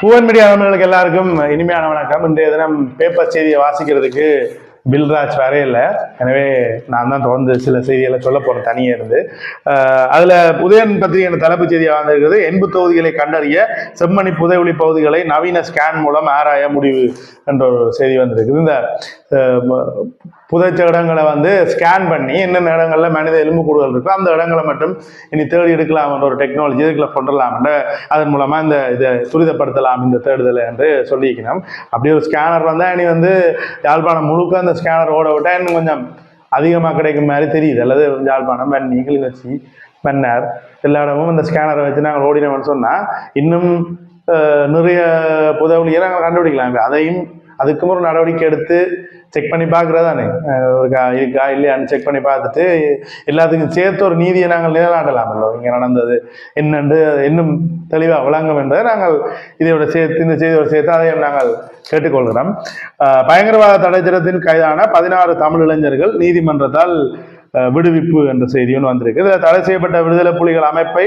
Bhuvan media நண்பர்களுக்கு எல்லாருக்கும் இனிமையான வணக்கம். இன்றைய தினம் பேப்பர் செய்தியை வாசிக்கிறதுக்கு பில்ராஜ் வரையில எனவே நான் தான் தொடர்ந்து சில செய்திகளை சொல்ல போகிறேன் தனியே இருந்து. அதில் உதயன் பத்திரிகையின் தலைப்பு செய்தியாக வந்திருக்கிறது. எண்பு தொகுதிகளை கண்டறிய செம்மணி புதைவெளி பகுதிகளை நவீன ஸ்கேன் மூலம் ஆராய முடிவு என்ற ஒரு செய்தி வந்திருக்குது. இந்த புதைச்ச இடங்களை வந்து ஸ்கேன் பண்ணி என்னென்ன இடங்களில் மனித எலும்பு கூடுதல் இருக்கோ அந்த இடங்களை மட்டும் இனி தேடி எடுக்கலாம் என்ற ஒரு டெக்னாலஜி இதுக்குள்ள கொண்டுடலாம் அதன் மூலமாக இந்த இதை துரிதப்படுத்தலாம் இந்த தேடுதலை என்று சொல்லியிருக்கணும் அப்படி ஒரு ஸ்கேனர் வந்தால் இனி வந்து யாழ்ப்பாணம் முழுக்க அந்த ஸ்கேனர் ஓட விட்டால் இன்னும் கொஞ்சம் அதிகமாக கிடைக்கும் மாதிரி தெரியுது. அல்லது யாழ்ப்பாணம் மன்னி கிளிநொச்சி மன்னார் எல்லா இடமும் இந்த ஸ்கேனரை வச்சு நாங்கள் ஓடினோம்னு சொன்னால் இன்னும் நிறைய புதவலியை நாங்கள் கண்டுபிடிக்கலாம் அதையும் அதுக்கும் ஒரு நடவடிக்கை எடுத்து செக் பண்ணி பார்க்குறதானே ஒரு கா இருக்கா இல்லையான்னு செக் பண்ணி பார்த்துட்டு எல்லாத்துக்கும் சேர்த்து ஒரு நீதியை நாங்கள் நிலைநாட்டலாமல்லோ இங்கே நடந்தது என்னென்று இன்னும் தெளிவாக விளங்கும் என்பதை நாங்கள் இதையோட சேர்த்து இந்த செய்தியோட சேர்த்து அதையும் நாங்கள் கேட்டுக்கொள்கிறோம். பயங்கரவாத தடைச்சட்டத்தில் கைதான பதினாறு தமிழ் இளைஞர்கள் நீதிமன்றத்தால் விடுவிப்பு என்ற செய்தி ஒன்று வந்திருக்கு. இதில் தடை செய்யப்பட்ட விடுதலை புலிகள் அமைப்பை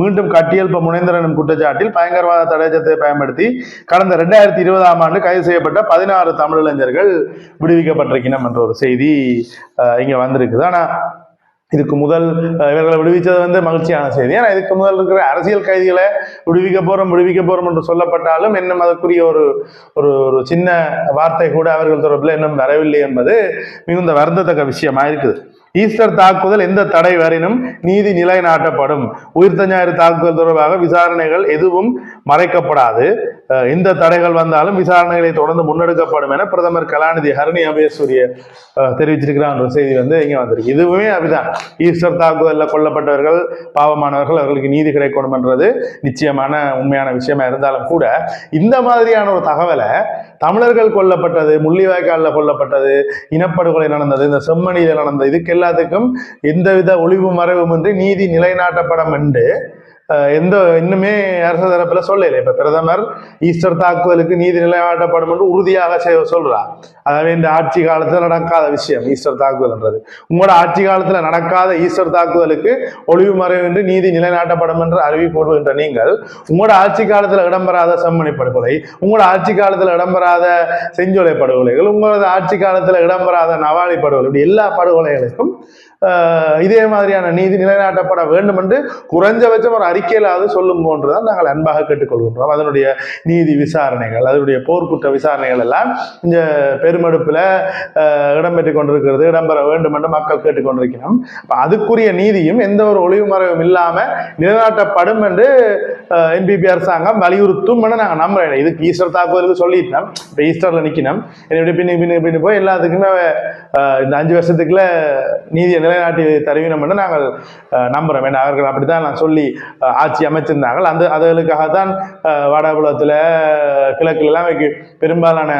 மீண்டும் கட்டியெழுப்ப முனைந்தரன் குற்றச்சாட்டில் பயங்கரவாத தடைச்சத்தை பயன்படுத்தி கடந்த ரெண்டாயிரத்தி இருபதாம் ஆண்டு கைது செய்யப்பட்ட பதினாறு தமிழ் இளைஞர்கள் விடுவிக்கப்பட்டிருக்கணும் என்ற ஒரு செய்தி இங்கே வந்திருக்குது. ஆனால் இதுக்கு முதல் இவர்களை விடுவிச்சது வந்து மகிழ்ச்சியான செய்தி. ஆனால் இதுக்கு முதல் இருக்கிற அரசியல் கைதிகளை விடுவிக்க போகிறோம் விடுவிக்க போகிறோம் என்று சொல்லப்பட்டாலும் இன்னும் அதற்குரிய ஒரு ஒரு ஒரு சின்ன வார்த்தை கூட அவர்கள் தொடர்பில் இன்னும் வரவில்லை என்பது மிகுந்த வருந்தத்தக்க விஷயமா இருக்குது. ஈஸ்டர் தாக்குதல் எந்த தடை வரினும் நீதி நிலைநாட்டப்படும். உயிர்த்த ஞாயிறு தாக்குதல் தொடர்பாக விசாரணைகள் எதுவும் மறைக்கப்படாது. எந்த தடைகள் வந்தாலும் விசாரணைகளை தொடர்ந்து முன்னெடுக்கப்படும் என பிரதமர் கலாநிதி ஹரணி அபேசூரிய தெரிவிச்சிருக்கிறான் தெரிவிச்சிருக்கிறார் ஒரு செய்தி வந்து இங்கே வந்திருக்கு. இதுவுமே அப்படிதான். ஈஸ்டர் தாக்குதலில் கொல்லப்பட்டவர்கள் பாவமானவர்கள் அவர்களுக்கு நீதி கிடைக்கணும் என்றது நிச்சயமான உண்மையான விஷயமா இருந்தாலும் கூட இந்த மாதிரியான ஒரு தகவலை தமிழர்கள் கொல்லப்பட்டது முள்ளிவாய்க்காலில் கொல்லப்பட்டது இனப்படுகொலை நடந்தது இந்த செம்மணியில் நடந்தது இதுக்கெல்லாம் எல்லாத்துக்கும் எந்தவித ஒளிவு மறைவுமின்றி நீதி நிலைநாட்டப்படும் என்று எந்த இன்னுமே அரசு தரப்புல சொல்லல. இப்ப பிரதமர் ஈஸ்டர் தாக்குதலுக்கு நீதி நிலையாட்டப்படும் என்று உறுதியாக செ- அதாவது இந்த ஆட்சி காலத்துல நடக்காத விஷயம் ஈஸ்டர் தாக்குதல்ன்றது. உங்களோட ஆட்சி காலத்துல நடக்காத ஈஸ்டர் தாக்குதலுக்கு ஒளிவு மறைவின்றி நீதி நிலைநாட்டப்படும் என்று அறிவிப்படுகின்ற நீங்கள் உங்களோட ஆட்சி காலத்துல இடம்பெறாத செம்மணி படுகொலை உங்களோட ஆட்சி காலத்துல இடம்பெறாத செஞ்சொலை படுகொலைகள் உங்களோட ஆட்சி காலத்துல இடம்பெறாத நவாலி படுகொலை இப்படி எல்லா படுகொலைகளுக்கும் ஆஹ், இதே மாதிரியான நீதி நிலைநாட்டப்பட வேண்டும் என்று குறைஞ்சபட்சம் ஒரு அறிக்கையிலாவது சொல்லும் போன்றுதான் நாங்கள் அன்பாக கேட்டுக்கொள்கின்றோம். அதனுடைய நீதி விசாரணைகள் அதனுடைய போர்க்குற்ற விசாரணைகள் எல்லாம் இந்த பெருமெடுப்பில் இடம்பெற்று கொண்டிருக்கிறது இடம்பெற வேண்டும் என்று மக்கள் கேட்டுக்கொண்டிருக்கிறோம் அதுக்குரிய நீதியும் எந்த ஒரு ஒளிவு மறைவும் இல்லாமல் நிலைநாட்டப்படும் என்று என்பிபி அரசாங்கம் வலியுறுத்தும் என நாங்கள் நம்புறேன் இதுக்கு ஈஸ்டர் தாக்குதலுக்கு சொல்லிட்டோம். இப்போ ஈஸ்டரில் நிற்கணும் என்னுடைய பின்னு பின்னு பின்னு போய் எல்லாத்துக்குமே இந்த அஞ்சு வருஷத்துக்குள்ள நீதியை நிலைநாட்டி தருவினம் என்று நாங்கள் நம்புறோம். ஏன்னா அவர்கள் அப்படித்தான் நான் சொல்லி ஆட்சி அமைச்சிருந்தார்கள் அந்த அதுகளுக்காக தான் வடபுலத்தில் கிழக்கில் எல்லாம் பெரும்பாலான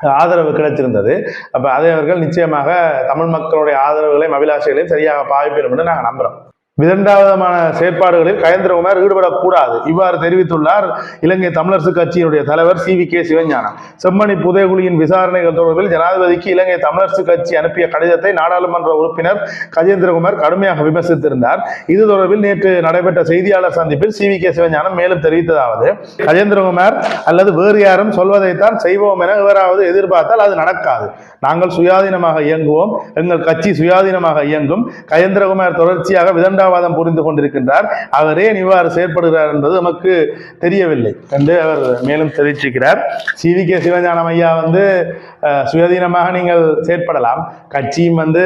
ஆதரவு கிடைச்சிருந்தது அப்போ அதை அவர்கள் நிச்சயமாக தமிழ் மக்களுடைய ஆதரவுகளையும் அபிலாஷைகளையும் சரியாக பாவிப்பெறும் என்று நாங்கள் நம்புகிறோம் விதண்டாவிதமான செயற்பாடுகளில் கயந்திரகுமார் ஈடுபடக்கூடாது. இவ்வாறு தெரிவித்துள்ளார் இலங்கை தமிழரசு கட்சியினுடைய தலைவர் C V K Sivagnanam. Chemmani புதைகுழியின் விசாரணைகள் தொடர்பில் ஜனாதிபதிக்கு இலங்கை தமிழரசு கட்சி அனுப்பிய கடிதத்தை நாடாளுமன்ற உறுப்பினர் கஜேந்திரகுமார் கடுமையாக விமர்சித்திருந்தார். இது தொடர்பில் நேற்று நடைபெற்ற செய்தியாளர் சந்திப்பில் சி வி கே சிவஞானம் மேலும் தெரிவித்ததாவது கஜேந்திரகுமார் அல்லது வேறு யாரும் சொல்வதைத்தான் செய்வோம் என எவராவது எதிர்பார்த்தால் அது நடக்காது. நாங்கள் சுயாதீனமாக இயங்குவோம் எங்கள் கட்சி சுயாதீனமாக இயங்கும். கஜேந்திரகுமார் தொடர்ச்சியாக விதண்டாவாதம் புரிந்து கொண்டிருக்கின்றார். அவரே இவ்வாறு செயற்படுகிறார் என்பது நமக்கு தெரியவில்லை என்று அவர் மேலும் தெரிவிச்சிருக்கிறார். சி வி கே சிவஞானம் ஐயா வந்து சுயாதீனமாக நீங்கள் செயற்படலாம். கட்சியும் வந்து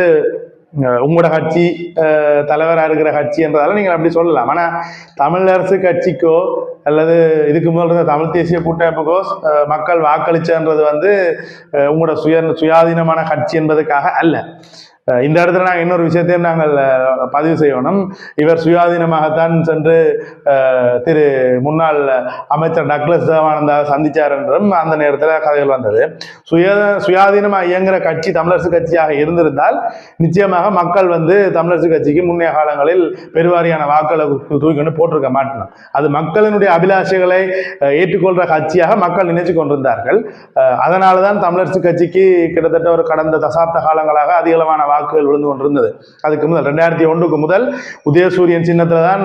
உங்களோட கட்சி தலைவராக இருக்கிற கட்சி என்றதால நீங்கள் அப்படி சொல்லலாம். ஆனால் தமிழரசு கட்சிக்கோ அல்லது இதுக்கு முதல் இருந்த தமிழ் தேசிய கூட்டமைப்புக்கோ மக்கள் வாக்களிச்சன்றது வந்து உங்களோட சுய சுயாதீனமான கட்சி என்பதற்காக அல்ல. இந்த இடத்துல நாங்கள் இன்னொரு விஷயத்தையும் நாங்கள் பதிவு செய்யணும். இவர் சுயாதீனமாகத்தான் சென்று திரு முன்னாள் அமைச்சர் டக்ளஸ் தேவானந்தா சந்திச்சார் என்றும் அந்த நேரத்தில் கதைகள் வந்தது. சுய சுயாதீனமாக இயங்குகிற கட்சி தமிழரசு கட்சியாக இருந்திருந்தால் நிச்சயமாக மக்கள் வந்து தமிழரசு கட்சிக்கு முன்னைய காலங்களில் பெருவாரியான வாக்களை தூக்கின்னு போட்டிருக்க மாட்டோம் அது மக்களினுடைய அபிலாஷைகளை ஏற்றுக்கொள்கிற கட்சியாக மக்கள் நினைச்சு கொண்டிருந்தார்கள். அதனால தான் தமிழரசு கட்சிக்கு கிட்டத்தட்ட ஒரு கடந்த தசாப்த காலங்களாக அதிகளவான வாக்கு வாக்குகள் விழுந்து கொண்டிருந்தது. அதுக்கு முதல் ரெண்டாயிரத்தி ஒன்றுக்கு முதல் உதயசூரியன் சின்னத்தில் தான்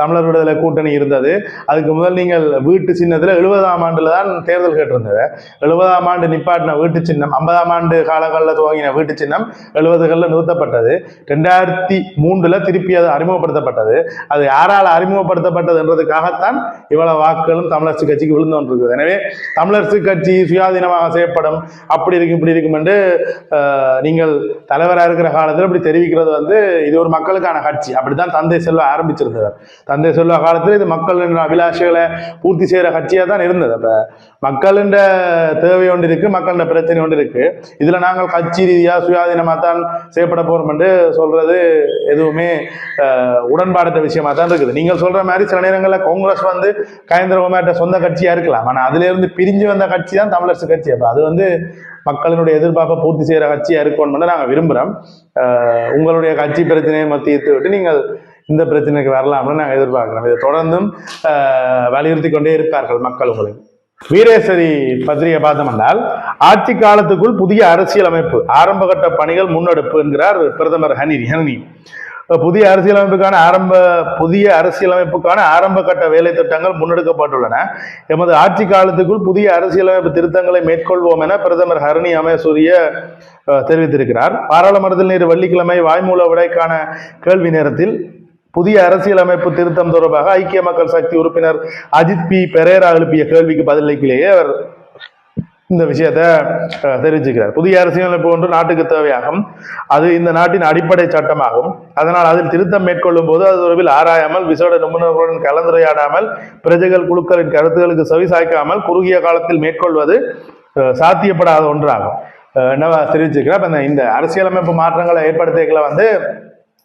தமிழர் விடுதலை கூட்டணி இருந்தது. அதுக்கு முதல் நீங்கள் வீட்டு சின்னத்தில் எழுபதாம் ஆண்டில் தான் தேர்தல் கேட்டிருந்தது. எழுபதாம் ஆண்டு நிப்பாட்டின வீட்டு சின்னம் ஐம்பதாம் ஆண்டு காலங்களில் துவங்கின வீட்டு சின்னம் எழுபதுகளில் நிறுத்தப்பட்டது. ரெண்டாயிரத்தி மூன்றில் திருப்பி அது அறிமுகப்படுத்தப்பட்டது. அது யாரால் அறிமுகப்படுத்தப்பட்டதுன்றதுக்காகத்தான் இவ்வளவு வாக்குகளும் தமிழரசு கட்சிக்கு விழுந்து கொண்டிருக்குது எனவே தமிழரசு கட்சி சுயாதீனமாக செய்யப்படும் அப்படி இருக்கும் இப்படி இருக்கும் என்று நீங்கள் தலைவராக இருக்கிற காலத்தில் இப்படி தெரிவிக்கிறது வந்து இது ஒரு மக்களுக்கான கட்சி. அப்படித்தான் தந்தை செல்வா ஆரம்பிச்சிருந்தவர். தந்தை செல்வா காலத்தில் இது மக்களின் அபிலாஷைகளை பூர்த்தி செய்கிற கட்சியாக தான் இருந்தது. அப்போ மக்களின் தேவை ஒன்று இருக்குது மக்களின் பிரச்சனை ஒன்று இருக்குது இதில் நாங்கள் கட்சி ரீதியாக சுயாதீனமாக தான் செய்யப்பட போகிறோம் என்று சொல்கிறது எதுவுமே உடன்பாடுத்த விஷயமாக விஷயமா தான் இருக்குது. நீங்கள் சொல்கிற மாதிரி சில நேரங்களில் காங்கிரஸ் வந்து கயந்திர குமார்ட்ட சொந்த கட்சியாக இருக்கலாம். ஆனால் அதுலேருந்து பிரிஞ்சு வந்த கட்சி தான் தமிழரசு கட்சி. அப்போ அது வந்து மக்களினுடைய எதிர்பார்ப்பை பூர்த்தி செய்கிற கட்சியா இருக்கணும்னு நாங்கள் விரும்புகிறோம் உங்களுடைய கட்சி பிரச்சனையை மத்தியத்தை விட்டு நீங்கள் இந்த பிரச்சனைக்கு வரலாம்னு நாங்கள் எதிர்பார்க்கிறோம். இதை தொடர்ந்தும் வலியுறுத்தி கொண்டே இருப்பார்கள் மக்கள் உங்களுக்கு வீரேஸ்வரி பத்திரிகை பார்த்தோம் என்றால் ஆட்சி காலத்துக்குள் புதிய அரசியல் அமைப்பு ஆரம்பகட்ட பணிகள் முன்னெடுப்பு என்கிறார் பிரதமர் ஹனி ஹனி. புதிய அரசியலமைப்புக்கான ஆரம்ப புதிய அரசியலமைப்புக்கான ஆரம்ப கட்ட வேலை திட்டங்கள் முன்னெடுக்கப்பட்டுள்ளன. எமது ஆட்சி காலத்துக்குள் புதிய அரசியலமைப்பு திருத்தங்களை மேற்கொள்வோம் என பிரதமர் ஹரணி அமேசூரிய தெரிவித்திருக்கிறார். பாராளுமன்றத்தில் நேற்று வெள்ளிக்கிழமை வாய்மூல விடைக்கான கேள்வி நேரத்தில் புதிய அரசியலமைப்பு திருத்தம் தொடர்பாக ஐக்கிய மக்கள் சக்தி உறுப்பினர் அஜித் பி. பெரேரா எழுப்பிய கேள்விக்கு பதிலளிக்கையிலேயே அவர் இந்த விஷயத்தை அஹ், தெரிவிச்சுக்கிறார் புதிய அரசியலமைப்பு ஒன்று நாட்டுக்கு தேவையாகும். அது இந்த நாட்டின் அடிப்படை சட்டமாகும். அதனால் அதில் திருத்தம் மேற்கொள்ளும் போது அது தொடர்பில் ஆராயாமல் விசேட நிபுணர்களுடன் கலந்துரையாடாமல் பிரஜைகள் குழுக்களின் கருத்துகளுக்கு செவிசாய்க்காமல் குறுகிய காலத்தில் மேற்கொள்வது சாத்தியப்படாத ஒன்றாகும். என்னவா தெரிவிச்சிருக்கிறார்? இந்த- இந்த அரசியலமைப்பு மாற்றங்களை ஏற்படுத்திக்கல வந்து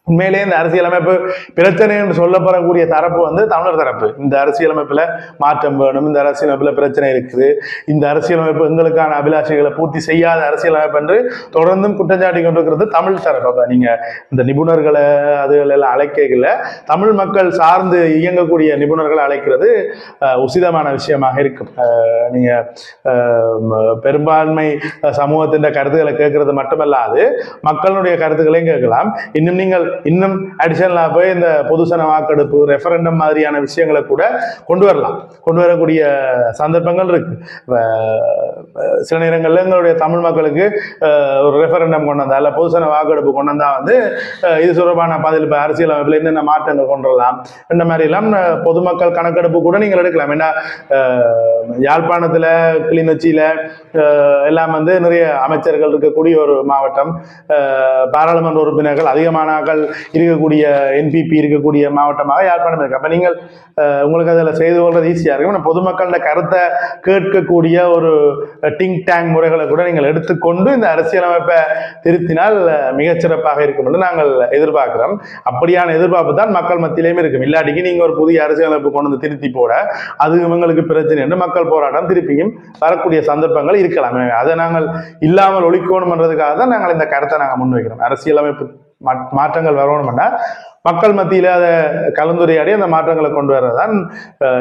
உண்மையிலேயே இந்த அரசியலமைப்பு பிரச்சனை என்று சொல்லப்படக்கூடிய தரப்பு வந்து தமிழர் தரப்பு. இந்த அரசியலமைப்பில் மாற்றம் வேணும் இந்த அரசியலமைப்பில் பிரச்சனை இருக்குது. இந்த அரசியலமைப்பு எங்களுக்கான அபிலாஷைகளை பூர்த்தி செய்யாத அரசியலமைப்பு என்று தொடர்ந்தும் குற்றஞ்சாட்டி கொண்டிருக்கிறது தமிழ் தரப்பு. அப்போ நீங்கள் இந்த நிபுணர்களை அதுகள் எல்லாம் அழைக்கல தமிழ் மக்கள் சார்ந்து இயங்கக்கூடிய நிபுணர்களை அழைக்கிறது உசிதமான விஷயமாக இருக்கும். நீங்கள் பெரும்பான்மை சமூகத்தின் கருத்துக்களை கேட்கறது மட்டுமல்லாது மக்களுடைய கருத்துக்களையும் கேட்கலாம். இன்னும் நீங்கள் இன்னும் அடிஷனலாக போய் இந்த பொதுசன வாக்கெடுப்பு ரெஃபரண்டம் மாதிரியான விஷயங்களை கூட கொண்டு வரலாம். கொண்டு வரக்கூடிய சந்தர்ப்பங்கள் இருக்கு. சில நேரங்களில் எங்களுடைய தமிழ் மக்களுக்கு ஒரு ரெஃபரண்டம் கொண்டு வந்தா இல்லை பொதுசன வாக்கெடுப்பு கொண்டு வந்தா வந்து இது தொடர்பான பதில் இப்போ அரசியலமைப்பில் என்னென்ன மாற்றங்கள் கொண்டு வரலாம் இந்த மாதிரிலாம் பொதுமக்கள் கணக்கெடுப்பு கூட நீங்கள் எடுக்கலாம். ஏன்னா யாழ்ப்பாணத்தில் கிளிநொச்சியில் எல்லாம் வந்து நிறைய அமைச்சர்கள் இருக்கக்கூடிய ஒரு மாவட்டம் பாராளுமன்ற உறுப்பினர்கள் அதிகமான ஆட்கள் இருக்கக்கூடிய என்பிபி இருக்கக்கூடிய மாவட்டமாக யாழ்ப்பாணம் இருக்கு. அப்போ நீங்கள் உங்களுக்கு அதில் செய்து கொள்வது ஈஸியாக இருக்கும். ஆனால் பொதுமக்களோட கருத்தை கேட்கக்கூடிய ஒரு டிங் டேங் முறைகளை கூட நீங்கள் எடுத்துக்கொண்டு இந்த அரசியலமைப்பை திருத்தினால் மிகச்சிறப்பாக இருக்கும் என்று நாங்கள் எதிர்பார்க்கிறோம். அப்படியான எதிர்பார்ப்பு தான் மக்கள் மத்தியிலேயும் இருக்கும். இல்லாட்டிக்கு நீங்க ஒரு புதிய அரசியலமைப்பு கொண்டு வந்து திருத்தி போட அது இவங்களுக்கு பிரச்சனை என்று மக்கள் போராட்டம் திருப்பியும் வரக்கூடிய சந்தர்ப்பங்கள் இருக்கலாம். அதை நாங்கள் இல்லாமல் ஒழிக்கணும்ன்றதுக்காக தான் நாங்கள் இந்த கருத்தை நாங்கள் முன்வைக்கிறோம். அரசியலமைப்பு மாற்றங்கள் வரணும்னா மக்கள் மத்தியில் அதை கலந்துரையாடி அந்த மாற்றங்களை கொண்டு வர்றதுதான்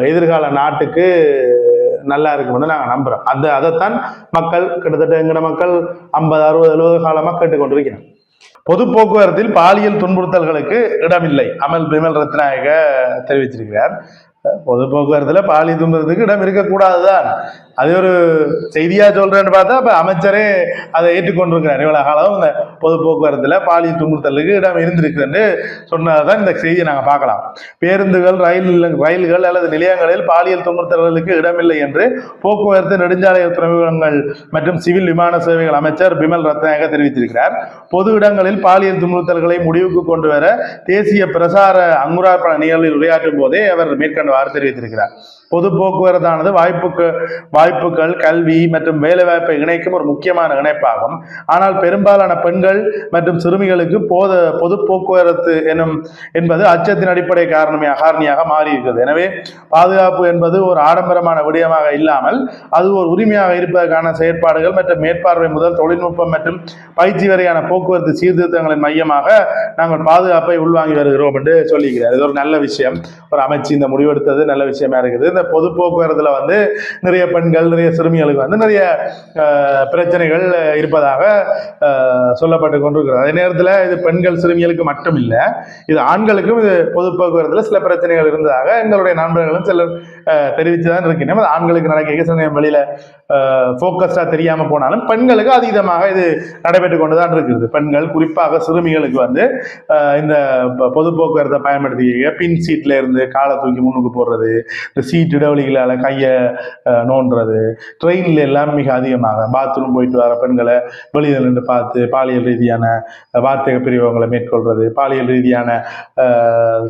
எதிர்கால நாட்டுக்கு நல்லா இருக்கும்னு நாங்கள் நம்புகிறோம் அந்த அதைத்தான் மக்கள் கிட்டத்தட்ட எங்கட மக்கள் ஐம்பது அறுபது எழுபது காலமாக கேட்டுக்கொண்டிருக்கிறோம் பொது போக்குவரத்தில் பாலியல் துன்புறுத்தல்களுக்கு இடமில்லை. அமல் பிமல் ரத்நாயக தெரிவிச்சிருக்கிறார் பொது போக்குவரத்தில் பாலி தும்புறதுக்கு இடம் இருக்கக்கூடாது தான் அது ஒரு செய்தியாக சொல்கிறேன்னு பார்த்தா இப்போ அமைச்சரே அதை ஏற்றுக்கொண்டிருக்கிறார். இவ்வளோ காலம் இந்த பொது போக்குவரத்தில் பாலியல் துன்புறுத்தலுக்கு இடம் இருந்திருக்குன்னு சொன்னதான் இந்த செய்தியை நாங்கள் பார்க்கலாம். பேருந்துகள் ரயில் ரயில்கள் அல்லது நிலையங்களில் பாலியல் துன்புறுத்தல்களுக்கு இடமில்லை என்று போக்குவரத்து நெடுஞ்சாலை துறைமுகங்கள் மற்றும் சிவில் விமான சேவைகள் அமைச்சர் பிமல் ரத்நாயக தெரிவித்திருக்கிறார். பொது இடங்களில் பாலியல் துன்புறுத்தல்களை முடிவுக்கு கொண்டு வர தேசிய பிரசார அங்குரார்ப்பண நிகழ்வில் உரையாற்றும் போதே அவர் வார்த்தை தெரிவித்திருக்கிறார் பொது போக்குவரத்தானது வாய்ப்புக்கு வாய்ப்புகள் கல்வி மற்றும் வேலைவாய்ப்பை இணைக்கும் ஒரு முக்கியமான இணைப்பாகும். ஆனால் பெரும்பாலான பெண்கள் மற்றும் சிறுமிகளுக்கு போத பொது போக்குவரத்து எனும் என்பது அச்சத்தின் அடிப்படை காரணமே காரணியாக மாறி இருக்கிறது எனவே பாதுகாப்பு என்பது ஒரு ஆடம்பரமான விடயமாக இல்லாமல் அது ஒரு உரிமையாக இருப்பதற்கான செயற்பாடுகள் மற்றும் மேற்பார்வை முதல் தொழில்நுட்பம் மற்றும் பயிற்சி வரையான போக்குவரத்து சீர்திருத்தங்களின் மையமாக நாங்கள் பாதுகாப்பை உள்வாங்கி வருகிறோம் என்று சொல்லியிருக்கிறார். இது ஒரு நல்ல விஷயம். ஒரு அமைச்சு இந்த முடிவெடுத்தது நல்ல விஷயமா இருக்குது. இந்த பொது போக்குவரத்துல வந்து நிறைய பெண்கள் நிறைய சிறுமிகளுக்கு வந்து நிறைய பிரச்சனைகள் இருப்பதாக சொல்லப்பட்டு கொண்டிருக்கிறது. அதே நேரத்தில் இது பெண்கள் சிறுமிகளுக்கு மட்டும் இல்லை இது ஆண்களுக்கும் இது பொது போக்குவரத்துல சில பிரச்சனைகள் இருந்ததாக எங்களுடைய நண்பர்களும் சிலர் தெரிவித்து தான் இருக்கின்றோம் அது ஆண்களுக்கு நடக்க சில வழியில் ஃபோக்கஸ்டாக தெரியாம போனாலும் பெண்களுக்கு அதீதமாக இது நடைபெற்று கொண்டு தான் இருக்கிறது. பெண்கள் குறிப்பாக சிறுமிகளுக்கு வந்து இந்த பொது போக்குவரத்தை பயன்படுத்தி பின் சீட்ல இருந்து காலை தூக்கி முன்னுக்கு போடுறது இந்த சீட் இடைவெளிகளால் கையை அஹ், நோண்டுறது எல்லாம் மிக அதிகமாக. பாத்ரூம் போயிட்டு வர பெண்களை வெளியில் நின்று பார்த்து பாலியல் ரீதியான வார்த்தக பிரிவங்களை மேற்கொள்வது பாலியல் ரீதியான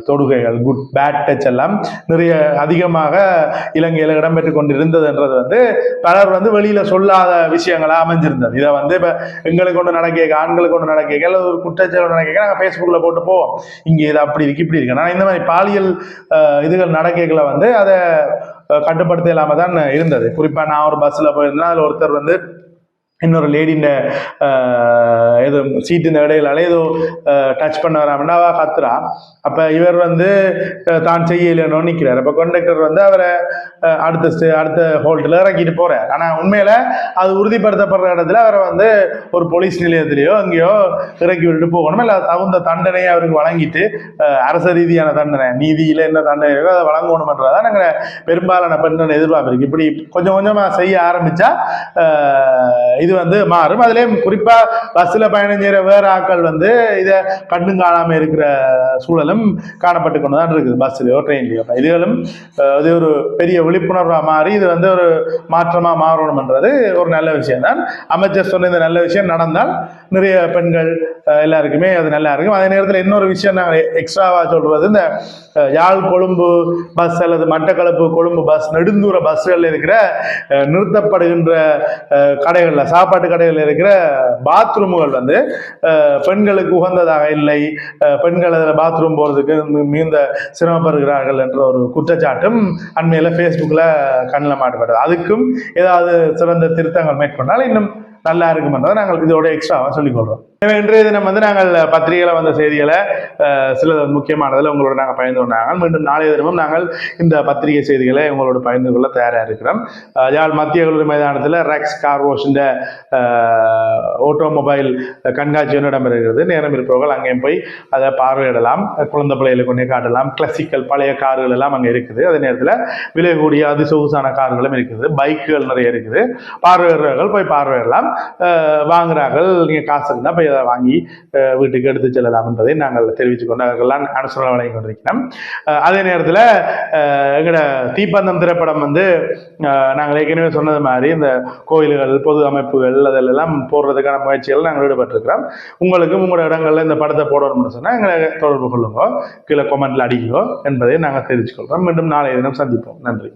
தொடுகைகள் குட் பேட் டச் எல்லாம் நிறைய அதிகமாக இலங்கையில் இடம்பெற்று கொண்டிருந்ததுன்றது வந்து பலர் வந்து வெளியில் சொல்லாத விஷயங்களாக அமைஞ்சிருந்தது. இதை வந்து இப்போ எங்களுக்கு ஒன்று நடக்க ஆண்களுக்கு ஒன்று நடக்க அல்லது ஒரு குற்றச்செயல் நடக்க நாங்கள் ஃபேஸ்புக்கில் போட்டு போவோம். இங்கே இது அப்படி இருக்கு இப்படி இருக்கு. ஆனால் இந்த மாதிரி பாலியல் இதுகள் நடக்கைகளை வந்து அதை கட்டுப்படுத்த இல்லாமல் தான் இருந்தது. குறிப்பாக நான் ஒரு பஸ்ஸில் போயிருந்தேன் அதில் ஒருத்தர் வந்து இன்னொரு லேடின்ற ஏதோ சீட்டு இந்த இடையிலால ஏதோ டச் பண்ண வராமன்னா அவ கத்துறா. அப்போ இவர் வந்து தான் செய்யலைன்னு நிற்கிறார் அப்போ கண்டக்டர் வந்து அவரை அடுத்த ஸ்டே அடுத்த ஹோல்டில் இறக்கிட்டு போறார். ஆனால் உண்மையில் அது உறுதிப்படுத்தப்படுற இடத்துல அவரை வந்து ஒரு போலீஸ் நிலையத்திலேயோ எங்கேயோ இறக்கி விட்டுட்டு போகணும்? இல்லை தகுந்த தண்டனையை அவருக்கு வழங்கிட்டு அரச ரீதியான தண்டனை நீதியில் என்ன தண்டனை இருக்கோ அதை வழங்கணுமன்றதான் நாங்கள் பெரும்பாலான பெண்ணன் எதிர்பார்ப்பு இருக்குது இப்படி கொஞ்சம் கொஞ்சமாக செய்ய ஆரம்பித்தா இது வந்து மாறும். அதுலேயும் குறிப்பாக பஸ்ஸில் பயணம் செய்கிற வேற ஆட்கள் வந்து இதை கண்ணும் காணாமல் இருக்கிற சூழலும் காணப்பட்டு கொண்டு தான் இருக்குது. பஸ்ஸுலையோ ட்ரெயின்லையோ. இதுகளும் இது ஒரு பெரிய விழிப்புணர்வாக மாறி இது வந்து ஒரு மாற்றமாக மாறணும்ன்றது ஒரு நல்ல விஷயம் தான் அமைச்சர் சொன்ன இந்த நல்ல விஷயம் நடந்தால் நிறைய பெண்கள் எல்லாருக்குமே அது நல்லா இருக்கும். அதே நேரத்தில் இன்னொரு விஷயம் நாங்கள் எக்ஸ்ட்ராவாக சொல்கிறது இந்த யாழ் கொழும்பு பஸ் அல்லது மட்டக்களப்பு கொழும்பு பஸ் நெடுந்தூர பஸ்களில் இருக்கிற நிறுத்தப்படுகின்ற கடைகளில் சாப்பாட்டு கடைகளில் இருக்கிற பாத்ரூம்கள் வந்து பெண்களுக்கு உகந்ததாக இல்லை. பெண்கள் அதில் பாத்ரூம் போகிறதுக்கு மிகுந்த சிரமப்படுகிறார்கள் என்ற ஒரு குற்றச்சாட்டும் அண்மையில் ஃபேஸ்புக்கில் கண்ணில் மாட்டப்பட்டது. அதுக்கும் ஏதாவது சிறந்த திருத்தங்கள் மேற்கொண்டால் இன்னும் நல்லா இருக்குமென்றதை நாங்கள் இதோட எக்ஸ்ட்ராவாக சொல்லிக்கொள்கிறோம் எனவே இன்றைய தினம் வந்து நாங்கள் பத்திரிகையில் வந்த செய்திகளை சில முக்கியமானதில் உங்களோட நாங்கள் பயந்து கொண்டாங்க. மீண்டும் நாளைய தினமும் நாங்கள் இந்த பத்திரிகை செய்திகளை உங்களோட பயந்து கொள்ள தயாராக இருக்கிறோம். யாழ் மத்திய கல்லூரி மைதானத்தில் ரெக்ஸ் கார் வாஷின் ஆட்டோமொபைல் கண்காட்சி ஒன்று இடம்பெறுகிறது நேரம் இருப்பவர்கள் அங்கேயும் போய் அதை பார்வையிடலாம். குழந்தை பிள்ளைகளை கொண்டே காட்டலாம். கிளாசிக்கல் பழைய கார்கள் எல்லாம் அங்கே இருக்குது. அதே நேரத்தில் விலை கூடிய அதிசொகுசான கார்களும் இருக்குது. பைக்குகள் நிறைய இருக்குது. பார்வையிடுறவர்கள் போய் பார்வையிடலாம். வாங்குறார்கள். நீங்கள் காசு இருந்தால் போய் வாங்கி வீட்டுக்கு எடுத்து செல்லலாம் என்பதை நாங்கள் தெரிவித்துக் கொண்டார்கள்லாம் அனுசரணை வழங்கி கொண்டிருக்கிறோம். அதே நேரத்தில் எங்களோட தீப்பந்தம் திரைப்படம் வந்து நாங்கள் ஏற்கனவே சொன்னது மாதிரி இந்த கோயில்கள் பொது அமைப்புகள் அதிலெல்லாம் போடுறதுக்கான முயற்சிகள் நாங்கள் ஈடுபட்டிருக்கிறோம். உங்களுக்கும் உங்களோட இடங்களில் இந்த படத்தை போடணும்னு சொன்னால் எங்களை தொடர்பு கொள்ளுங்க கீழே கொமெண்ட்ல அடிக்கோ என்பதை நாங்கள் தெரிவித்துக்கொள்கிறோம் மீண்டும் நாளைய தினம் சந்திப்போம். நன்றி.